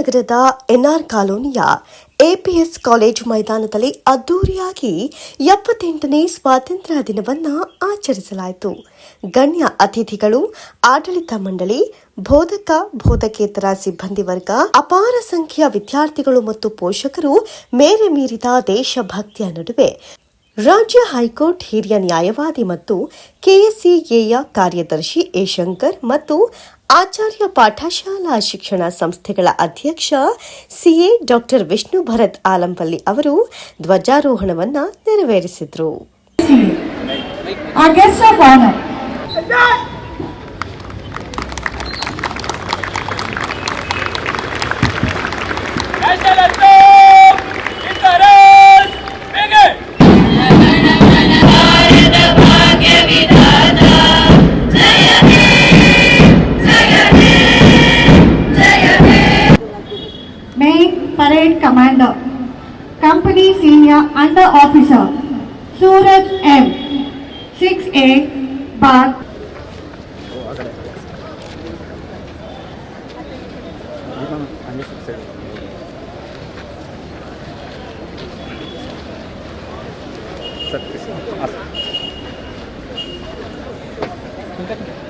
ನಗರದ ಎನ್ಆರ್ ಕಾಲೋನಿಯ APS college ಮೈದಾನದಲ್ಲಿ ಅದ್ದೂರಿಯಾಗಿ ಎಪ್ಪತ್ತೆಂಟನೇ ಸ್ವಾತಂತ್ರ್ಯ ದಿನವನ್ನು ಆಚರಿಸಲಾಯಿತು. ಗಣ್ಯ ಅತಿಥಿಗಳು, ಆಡಳಿತ ಮಂಡಳಿ, ಬೋಧಕ, ಬೋಧಕೇತರ ಸಿಬ್ಬಂದಿ ವರ್ಗ, ಅಪಾರ ಸಂಖ್ಯೆಯ ವಿದ್ಯಾರ್ಥಿಗಳು ಮತ್ತು ಪೋಷಕರು ಮೇರೆ ಮೀರಿದ ದೇಶಭಕ್ತಿಯ ನಡುವೆ ರಾಜ್ಯ ಹೈಕೋರ್ಟ್ ಹಿರಿಯ ನ್ಯಾಯವಾದಿ ಮತ್ತು ಕೆಎಸ್ಸಿಎಯ ಕಾರ್ಯದರ್ಶಿ ಎ ಶಂಕರ್ ಮತ್ತು ಆಚಾರ್ಯ ಪಾಠಶಾಲಾ ಶಿಕ್ಷಣ ಸಂಸ್ಥೆಗಳ ಅಧ್ಯಕ್ಷ ಸಿಎ ಡಾಕ್ಟರ್ ವಿಷ್ಣು ಭರತ್ ಆಲಂಪಲ್ಲಿ ಅವರು ಧ್ವಜಾರೋಹಣವನ್ನ ನೆರವೇರಿಸಿದರು. Parade Commander. Company Senior Under Officer. Suraj M. 6A Bar. जय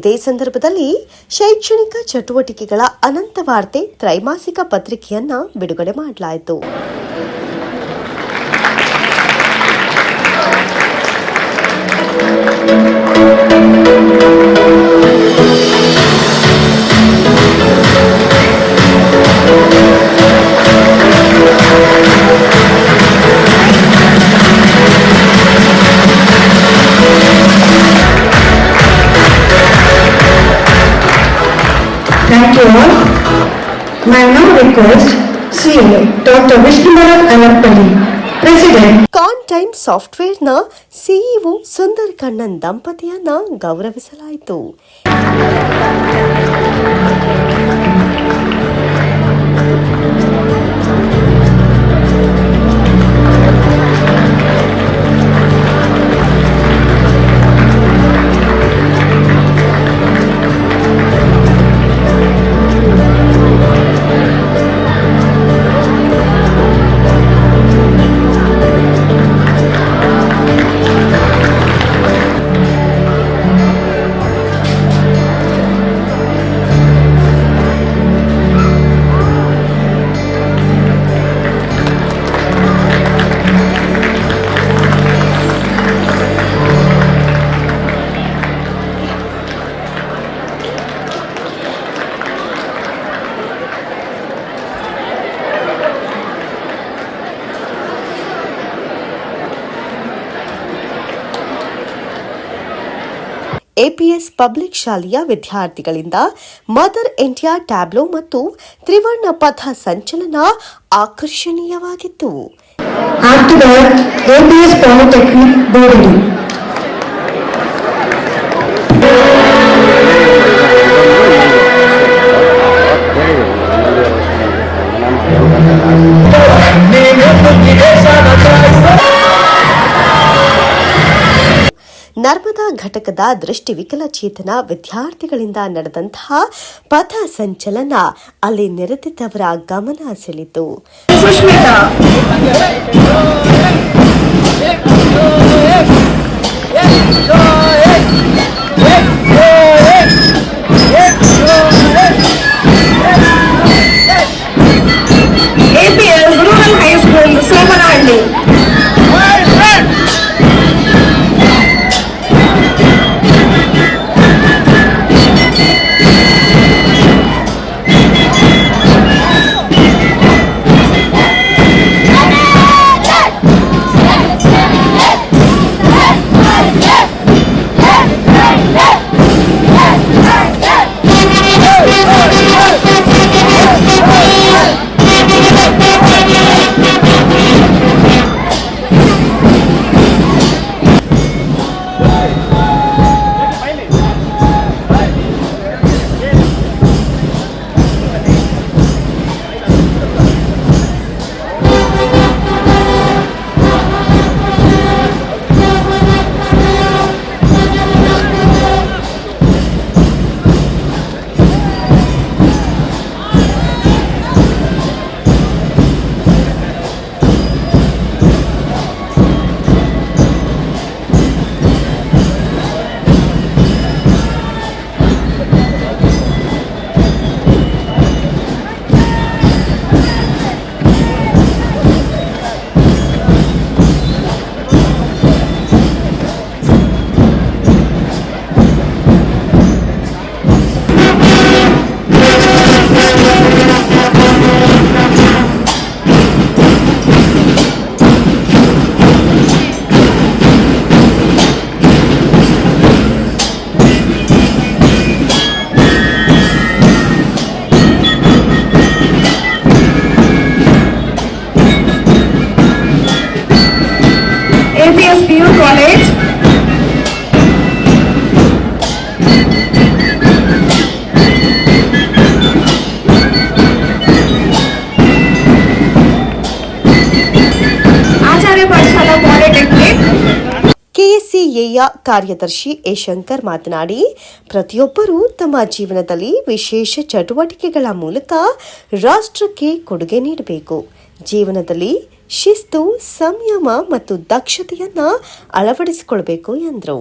ಇದೇ ಸಂದರ್ಭದಲ್ಲಿ ಶೈಕ್ಷಣಿಕ ಚಟುವಟಿಕೆಗಳ ಅನಂತ ವಾರ್ತೆ ತ್ರೈಮಾಸಿಕ ಪತ್ರಿಕೆಯನ್ನ ಬಿಡುಗಡೆ ಮಾಡಲಾಯಿತು. Thank you all. May I now request CA Dr. Vishnumaran Alappalli, President, KanTime ಸಾಫ್ಟ್ವೇರ್ನ ಸಿಇಒ ಸುಂದರ್ ಕಣ್ಣನ್ ದಂಪತಿಯನ್ನ ಗೌರವಿಸಲಾಯಿತು ಎಪಿಎಸ್ ಪಬ್ಲಿಕ್ ಶಾಲೆಯ ವಿದ್ಯಾರ್ಥಿಗಳಿಂದ ಮದರ್ ಇಂಡಿಯಾ ಟ್ಯಾಬ್ಲೋ ಮತ್ತು ತ್ರಿವರ್ಣ ಪಥ ಸಂಚಲನ ಆಕರ್ಷಣೀಯವಾಗಿತ್ತು. ನರ್ಮದಾ ಘಟಕದ ದೃಷ್ಟಿವಿಕಲಚೇತನ ವಿದ್ಯಾರ್ಥಿಗಳಿಂದ ನಡೆದಂತಹ ಪಥ ಸಂಚಲನ ಅಲ್ಲಿ ನೆರೆದಿದ್ದವರ ಗಮನ ಸೆಳೆತು ಕೆಎಸ್ಸಿಎಯ ಕಾರ್ಯದರ್ಶಿ ಎ ಶಂಕರ್ ಮಾತನಾಡಿ, ಪ್ರತಿಯೊಬ್ಬರೂ ತಮ್ಮ ಜೀವನದಲ್ಲಿ ವಿಶೇಷ ಚಟುವಟಿಕೆಗಳ ಮೂಲಕ ರಾಷ್ಟ್ರಕ್ಕೆ ಕೊಡುಗೆ ನೀಡಬೇಕು ಜೀವನದಲ್ಲಿ ಶಿಸ್ತು, ಸಂಯಮ ಮತ್ತು ದಕ್ಷತೆಯನ್ನ ಅಳವಡಿಸಿಕೊಳ್ಬೇಕು ಎಂದರು.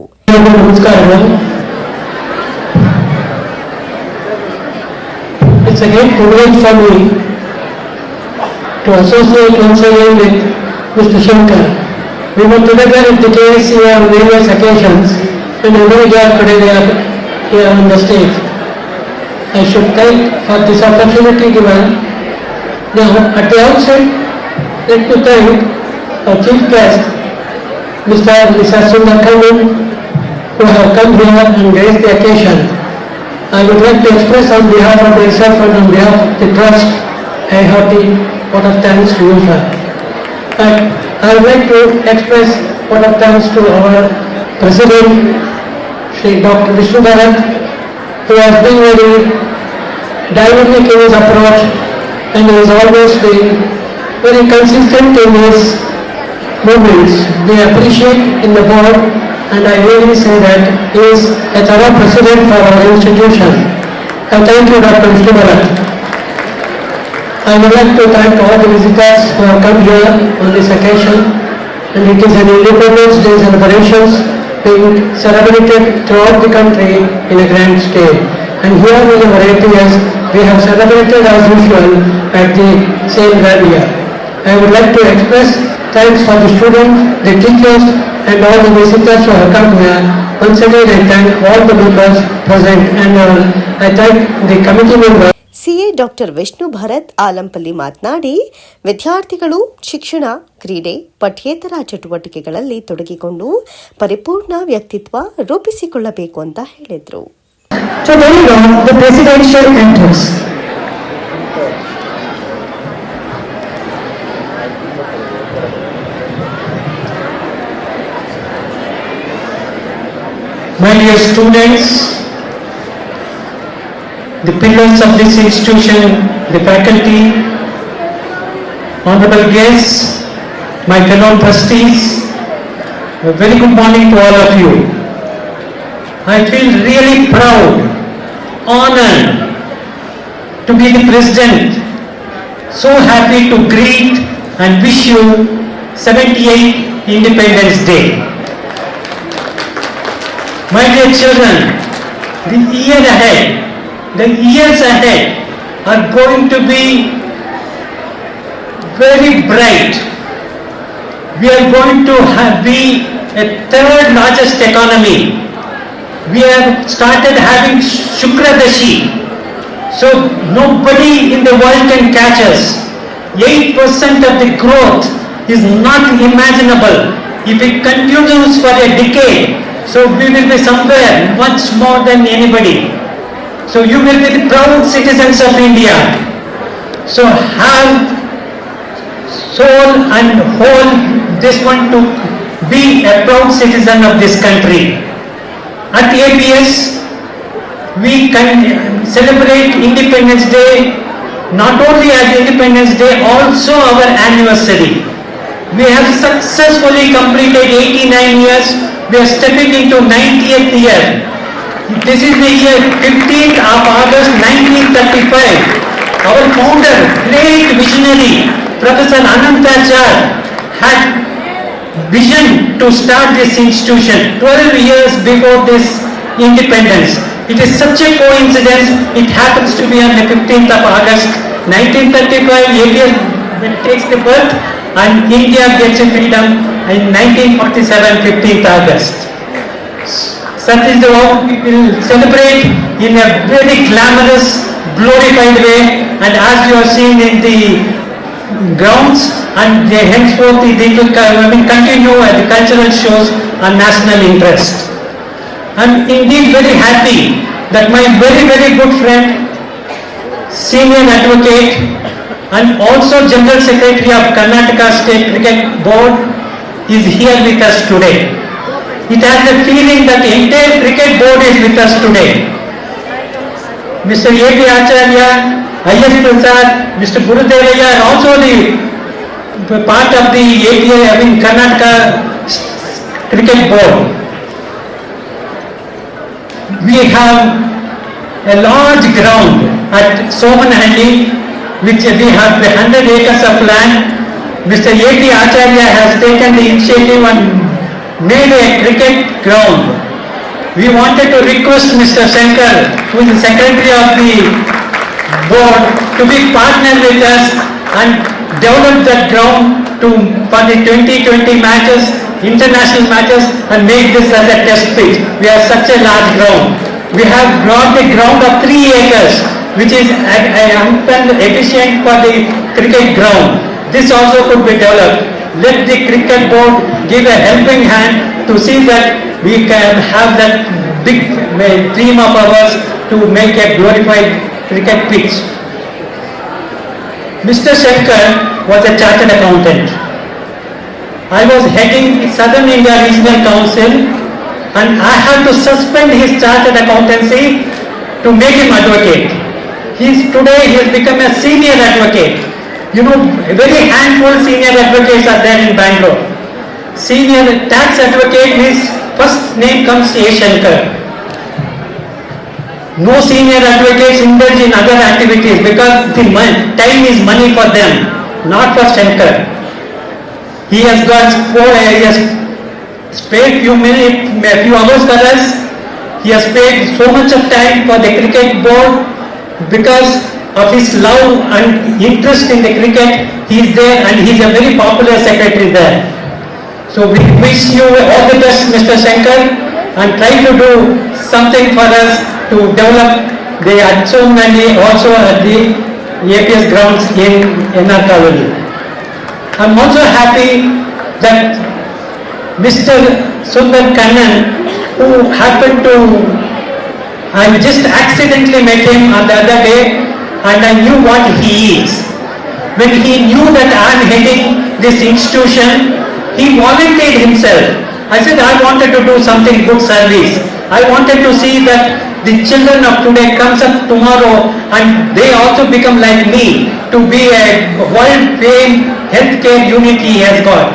We were together at the KSC on various occasions and I'm very today are here on the stage. I should thank for this opportunity given. Now, at the outset, let me thank our chief guest, Mr. Mrs. Sundar who have come here and graced the occasion. I would like to express on behalf of myself and on behalf of the trust a hearty vote of thanks to you, sir. I would like to express vote of thanks to our President, Shri Dr. Vishnu Bharat, who has been very dynamic in his approach and he has always been very consistent in his movements. We appreciate in the board and I really say that he is a thorough president for our institution. I thank you, Dr. Vishnu Bharat. I would like to thank all the visitors who have come here on this occasion and it is an Independence Day celebrations being celebrated throughout the country in a grand state. And here in our APS, we have celebrated as usual at the same venue. I would like to express thanks for the students, the teachers and all the visitors who have come here. Once again, I thank all the members present and uh, I thank the committee members. CA doctor Vishnu Bharat Alampalli ಮಾತನಾಡಿ ವಿದ್ಯಾರ್ಥಿಗಳು ಶಿಕ್ಷಣ ಕ್ರೀಡೆ ಪಠ್ಯೇತರ ಚಟುವಟಿಕೆಗಳಲ್ಲಿ ತೊಡಗಿಕೊಂಡು ಪರಿಪೂರ್ಣ ವ್ಯಕ್ತಿತ್ವ ರೂಪಿಸಿಕೊಳ್ಳಬೇಕು ಅಂತ ಹೇಳಿದರು. Students, the pillars of this institution, the faculty, honorable guests, my fellow trustees, a very good morning to all of you. I feel really proud, honored to be the president, so happy to greet and wish you 78th Independence Day. My dear children, the year ahead, the years ahead are going to be very bright. We are going to have, be a third largest economy. We have started having Shukradashi. So nobody in the world can catch us. 8% of the growth is not imaginable. If it continues for a decade, so we will be somewhere much more than anybody. So you will be the proud citizens of India. So have soul and whole this one to be a proud citizen of this country. At APS, we can celebrate Independence Day not only as Independence Day, also our anniversary. We have successfully completed 89 years, we are stepping into 90th year. This is the year 15th of August 1935. Our founder, great visionary, Professor Anantachar had vision to start this institution 12 years before this independence. It is such a coincidence, it happens to be on the 15th of August 1935, ABS takes the birth and India gets freedom in 1947, 15th August. Such is the how we will celebrate in a very glamorous, glorified way and as you are seeing in the grounds and they henceforth they will continue the cultural shows on national interest. I'm indeed very happy that my very very good friend, senior advocate and also General Secretary of Karnataka State Cricket Board is here with us today. It has a feeling that the entire cricket board is with us today. Mr. A. P. Acharya, I.S. Prasad, Mr. Gurudevaya are also the part of the API, I mean Karnataka Cricket Board. We have a large ground at Somanahalli, which we have 100 acres of land. Mr. A. P. Acharya has taken the initiative and made a cricket ground. We wanted to request Mr. Shankar, who is the secretary of the board, to be partner with us and develop that ground to, for the 2020 matches, international matches and make this as a test pitch. We have such a large ground. We have brought the ground of three acres, which is a- a- efficient for the cricket ground. This also could be developed. Let the cricket board give a helping hand to see that we can have that big dream of ours to make a glorified cricket pitch. Mr. Shankar was a chartered accountant. I was heading the Southern India Regional Council and I had to suspend his chartered accountancy to make him advocate. He's today he has become a senior advocate. You know, a very handful senior advocates are there in Bangalore. Senior tax advocate, his first name comes A. Shankar. No senior advocates indulge in other activities because the time is money for them, not for Shankar. He has got four areas, spared few minutes, few hours for us. He has paid so much of time for the cricket board because of his love and interest in the cricket. He is there and he is a very popular secretary there. So we wish you all the best, Mr. Shankar, and try to do something for us to develop the Achomani also at the APS grounds in NR Colony. I'm also happy that Mr. Sundar Kannan, who happened to, I just accidentally met him on the other day and I knew what he is. When he knew that I am heading this institution, he volunteered himself. I said I wanted to do something good service. I wanted to see that the children of today comes up tomorrow and they also become like me to be a world famed healthcare unit he has got.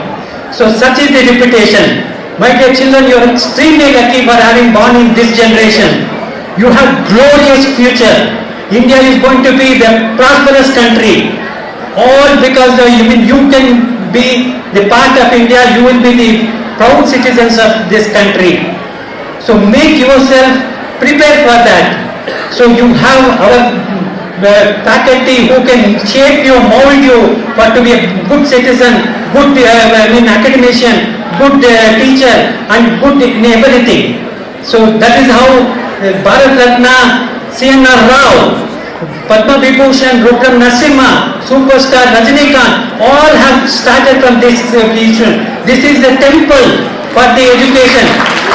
So such is the reputation. My dear children, you are extremely lucky for having born in this generation. You have glorious future. India is going to be the prosperous country. All because you mean you can be the part of India, you will be the proud citizens of this country. So make yourself prepare for that. So you have our uh, faculty who can shape you, mold you for to be a good citizen, good uh, I mean academician, good uh, teacher and good in everything. So that is how uh, Bharat Ratna C.N.R. Rao Padma Vibhushan, Rukram Narasimha, superstar Rajinikanth, all have started from this uh, institution. This is the temple for the education.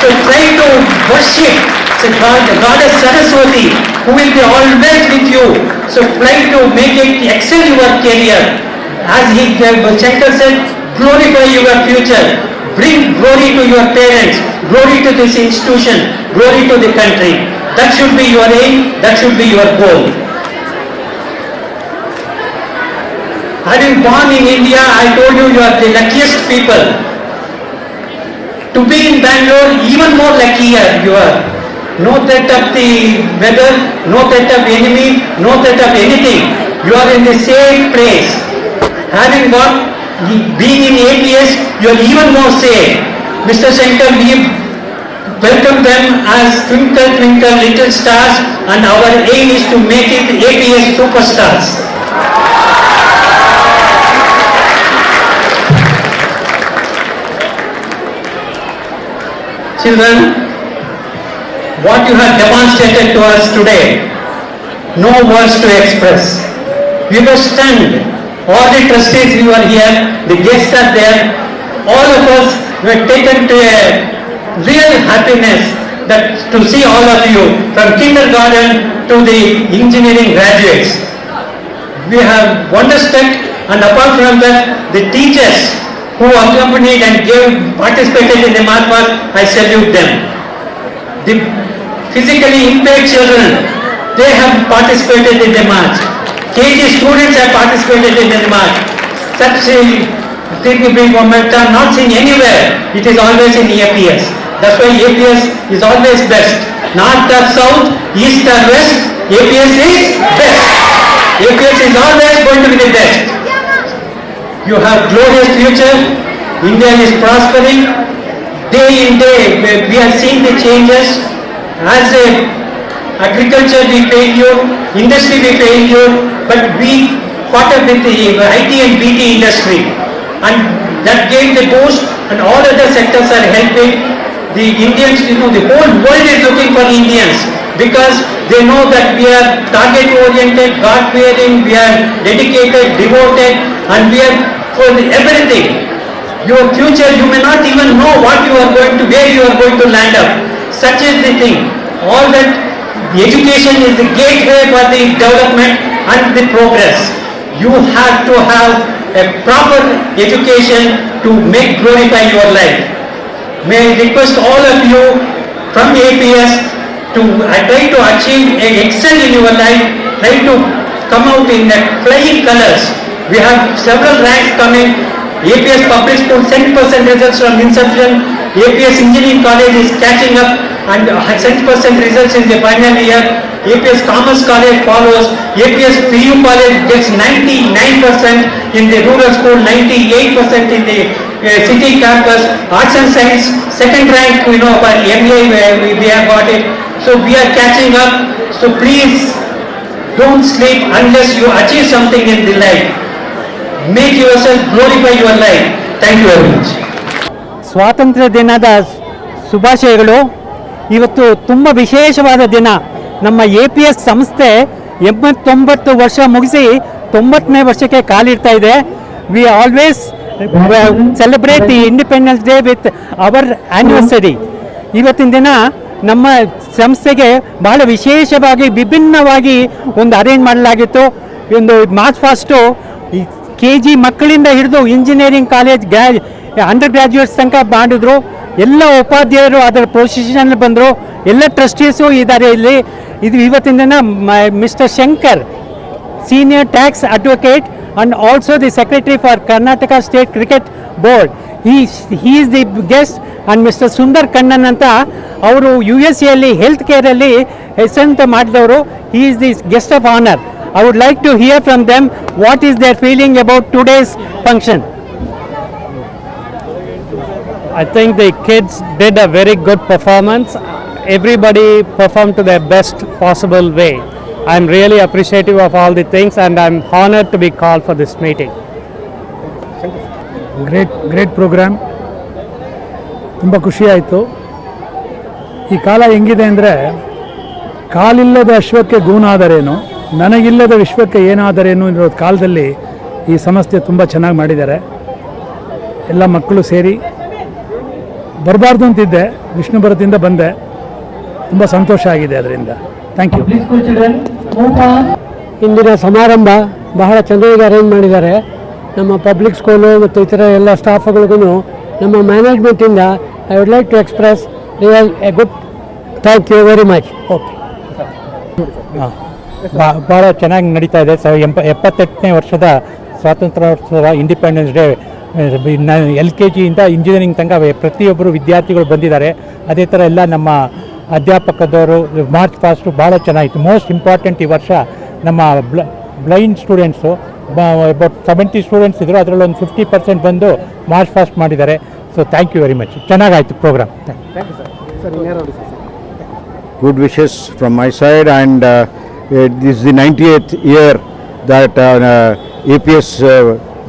So try to worship the God, the goddess Saraswati, who will be always with you. So try to make it excel your career. As he, uh, Shankar said, glorify your future. Bring glory to your parents, glory to this institution, glory to the country. That should be your aim, that should be your goal. Having born in India, I told you you are the luckiest people. To be in Bangalore, even more luckier you are. No threat of the weather, no threat of enemy, no threat of anything. You are in the safe place. Having got, being in APS, you are even more safe. Mr. Shankar, we welcome them as twinkle twinkle little stars and our aim is to make it APS superstars. Children, what you have demonstrated to us today, no words to express. We were stunned. All the trustees who are here, the guests are there, all of us were taken to a real happiness that to see all of you from kindergarten to the engineering graduates. We have wonderstruck and apart from that, the teachers who accompanied and gave, participated in the march I salute them. The physically impaired children, they have participated in the march. KG students have participated in the march. Such a thing we are not seen anywhere. It is always in APS. That's why APS is always best. North or south, east or west, APS is best. APS is always going to be the best. You have glorious future. India is prospering. Day in day, we- are seeing the changes. As a agriculture we pay you, industry we pay you, but we caught up with the IT and BT industry. And that gave the boost and all other sectors are helping. The Indians, you know, the whole world is looking for Indians because they know that we are target oriented, God fearing, we are dedicated, devoted and we are for everything. Your future, you may not even know what you are going to, where you are going to land up. Such is the thing. All that, education is the gateway for the development and the progress. You have to have a proper education to make glorify your life. May I request all of you from APS to, I try to achieve, a excel in your life, try to come out in the flying colors. We have several ranks coming. APS published to 100% results from inception. APS Engineering College is catching up and 100% results in the final year. APS Commerce College follows. APS PU College gets 99% in the rural school, 98% in the uh, city campus. Arts and Science, second rank, you know, for MA, we we have got it. So we are catching up. So please, don't sleep unless you achieve something in the life. Make yourself glorify your life. Thank you very much. ಸ್ವಾತಂತ್ರ್ಯ ದಿನದ ಶುಭಾಶಯಗಳು ಇವತ್ತು ತುಂಬ ವಿಶೇಷವಾದ ದಿನ ನಮ್ಮ A P S ಸಂಸ್ಥೆ ಎಂಬತ್ತೊಂಬತ್ತು ವರ್ಷ ಮುಗಿಸಿ ತೊಂಬತ್ತನೇ ವರ್ಷಕ್ಕೆ ಕಾಲಿಡ್ತಾ ಇದೆ we always celebrate the independence day with our anniversary ಇವತ್ತಿನ ದಿನ ನಮ್ಮ ಸಂಸ್ಥೆಗೆ ಬಹಳ ವಿಶೇಷವಾಗಿ, ವಿಭಿನ್ನವಾಗಿ ಒಂದು ಅರೇಂಜ್ ಮಾಡಲಾಗಿತ್ತು. ಒಂದು ಮಾರ್ಚ್ ಫಾಸ್ಟು ಕೆ ಜಿ ಮಕ್ಕಳಿಂದ ಹಿಡಿದು ಇಂಜಿನಿಯರಿಂಗ್ ಕಾಲೇಜ್ ಗ್ರಾ ಅಂಡರ್ ಗ್ರ್ಯಾಜುಯೇಟ್ಸ್ ತನಕ ಮಾಡಿದ್ರು. ಎಲ್ಲ ಉಪಾಧ್ಯಾಯರು ಅದರ ಪೊಸಿಷನ್ ಬಂದರು. ಎಲ್ಲ ಟ್ರಸ್ಟೀಸು ಇದ್ದಾರೆ ಇಲ್ಲಿ. ಇದು ಇವತ್ತಿನ ದಿನ mister Shankar senior tax advocate and also the secretary for Karnataka State Cricket Board. He, he is the guest and Mr. Sundar Kannan ಅಂತ ಅವರು ಯು ಎಸ್ ಎಲ್ಲಿ ಹೆಲ್ತ್ ಕೇರಲ್ಲಿ ಹೆಸರಂತ ಮಾಡಿದವರು he is the guest of honour I would like to hear from them what is their feeling about today's function I think the kids did a very good performance. Everybody performed to their best possible way. I'm really appreciative of all the things and I'm honored to be called for this meeting. Great great programme ತುಂಬ ಖುಷಿ ಆಯಿತು. ಈ ಕಾಲ ಹೆಂಗಿದೆ ಅಂದರೆ ಕಾಲಿಲ್ಲದ ಅಶ್ವಕ್ಕೆ ಗೂನಾದರೇನು ನನಗಿಲ್ಲದ ವಿಶ್ವಕ್ಕೆ ಏನಾದರೇನು ಇರೋ ಕಾಲದಲ್ಲಿ ಈ ಸಂಸ್ಥೆ ತುಂಬ ಚೆನ್ನಾಗಿ ಮಾಡಿದ್ದಾರೆ. ಎಲ್ಲ ಮಕ್ಕಳು ಸೇರಿ ಬರಬಾರ್ದು ಅಂತಿದ್ದೆ ವಿಷ್ಣು ಭರತಿಂದ ಬಂದೆ. ತುಂಬ ಸಂತೋಷ ಆಗಿದೆ ಅದರಿಂದ. ಥ್ಯಾಂಕ್ ಯು ಇಂದಿನ ಸಮಾರಂಭ ಬಹಳ ಚೆನ್ನಾಗಿ ಅರೇಂಜ್ ಮಾಡಿದ್ದಾರೆ. ನಮ್ಮ ಪಬ್ಲಿಕ್ ಸ್ಕೂಲು ಮತ್ತು ಇತರ ಎಲ್ಲ ಸ್ಟಾಫ್ಗಳಿಗೂ ನಮ್ಮ ಮ್ಯಾನೇಜ್ಮೆಂಟಿಂದ I would like to express real a good thank you very much okay ಭಾಳ ಚೆನ್ನಾಗಿ ನಡೀತಾ ಇದೆ. ಸ ಎಂಪ, ಎಪ್ಪತ್ತೆಂಟನೇ ವರ್ಷದ ಸ್ವಾತಂತ್ರ್ಯೋತ್ಸವ ಇಂಡಿಪೆಂಡೆನ್ಸ್ ಡೇ ಎಲ್ ಕೆ ಜಿಯಿಂದ ಇಂಜಿನಿಯರಿಂಗ್ ತನಕ ಪ್ರತಿಯೊಬ್ಬರು ವಿದ್ಯಾರ್ಥಿಗಳು ಬಂದಿದ್ದಾರೆ. ಅದೇ ಥರ ಎಲ್ಲ ನಮ್ಮ ಅಧ್ಯಾಪಕದವರು ಮಾರ್ಚ್ ಫಾಸ್ಟು ಭಾಳ ಚೆನ್ನಾಗಿತ್ತು. ಮೋಸ್ಟ್ ಇಂಪಾರ್ಟೆಂಟ್ ಈ ವರ್ಷ ನಮ್ಮ ಬ್ಲ blind students about seventy students ಇದ್ದರು ಅದರಲ್ಲಿ ಒಂದು ಫಿಫ್ಟಿ ಪರ್ಸೆಂಟ್ ಬಂದು ಮಾರ್ಚ್ ಫಾಸ್ಟ್ ಮಾಡಿದ್ದಾರೆ. So thank you very much ಚೆನ್ನಾಗಾಯಿತು programme good wishes from my side and this the ninety eighth year that A P S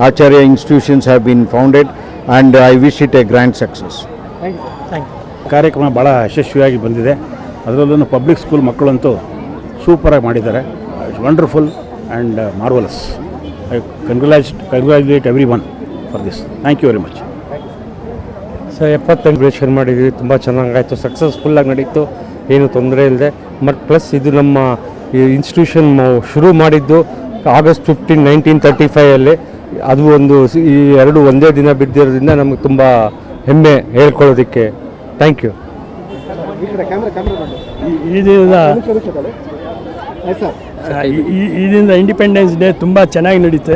Acharya institutions have been founded and I wish it a grand success ಕಾರ್ಯಕ್ರಮ ಭಾಳ ಯಶಸ್ವಿಯಾಗಿ ಬಂದಿದೆ. ಅದರಲ್ಲೂ public school ಮಕ್ಕಳಂತೂ ಸೂಪರಾಗಿ ಮಾಡಿದ್ದಾರೆ. It's wonderful and marvellous I congrat congratulate everyone for this thank you very much sir ಎಪ್ಪತ್ತೈದು ಶುರು ಮಾಡಿದ್ವಿ. ತುಂಬ ಚೆನ್ನಾಗಾಯಿತು. ಸಕ್ಸಸ್ಫುಲ್ಲಾಗಿ ನಡೀತು. ಏನು ತೊಂದರೆ ಇಲ್ಲದೆ ಮತ್ತು ಪ್ಲಸ್ ಇದು ನಮ್ಮ ಇನ್ಸ್ಟಿಟ್ಯೂಷನ್ ಶುರು ಮಾಡಿದ್ದು ಆಗಸ್ಟ್ ಫಿಫ್ಟೀನ್ ನೈನ್ಟೀನ್ ತರ್ಟಿ ಫೈವಲ್ಲಿ ಅದು ಒಂದು ಈ ಎರಡು ಒಂದೇ ದಿನ ಬಿದ್ದಿರೋದ್ರಿಂದ ನಮಗೆ ತುಂಬ ಹೆಮ್ಮೆ ಹೇಳ್ಕೊಳ್ಳೋದಕ್ಕೆ ಥ್ಯಾಂಕ್ ಯು ಇದರಿಂದ ಇದರಿಂದ ಇಂಡಿಪೆಂಡೆನ್ಸ್ ಡೇ ತುಂಬ ಚೆನ್ನಾಗಿ ನಡೀತೆ.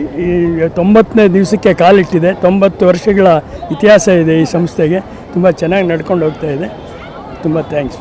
ಈ- ಈ ತೊಂಬತ್ತನೇ ದಿವಸಕ್ಕೆ ಕಾಲಿಟ್ಟಿದೆ ತೊಂಬತ್ತು ವರ್ಷಗಳ ಇತಿಹಾಸ ಇದೆ ಈ ಸಂಸ್ಥೆಗೆ. ತುಂಬ ಚೆನ್ನಾಗಿ ನಡ್ಕೊಂಡು ಹೋಗ್ತಾ ಇದೆ. ತುಂಬ ಥ್ಯಾಂಕ್ಸ್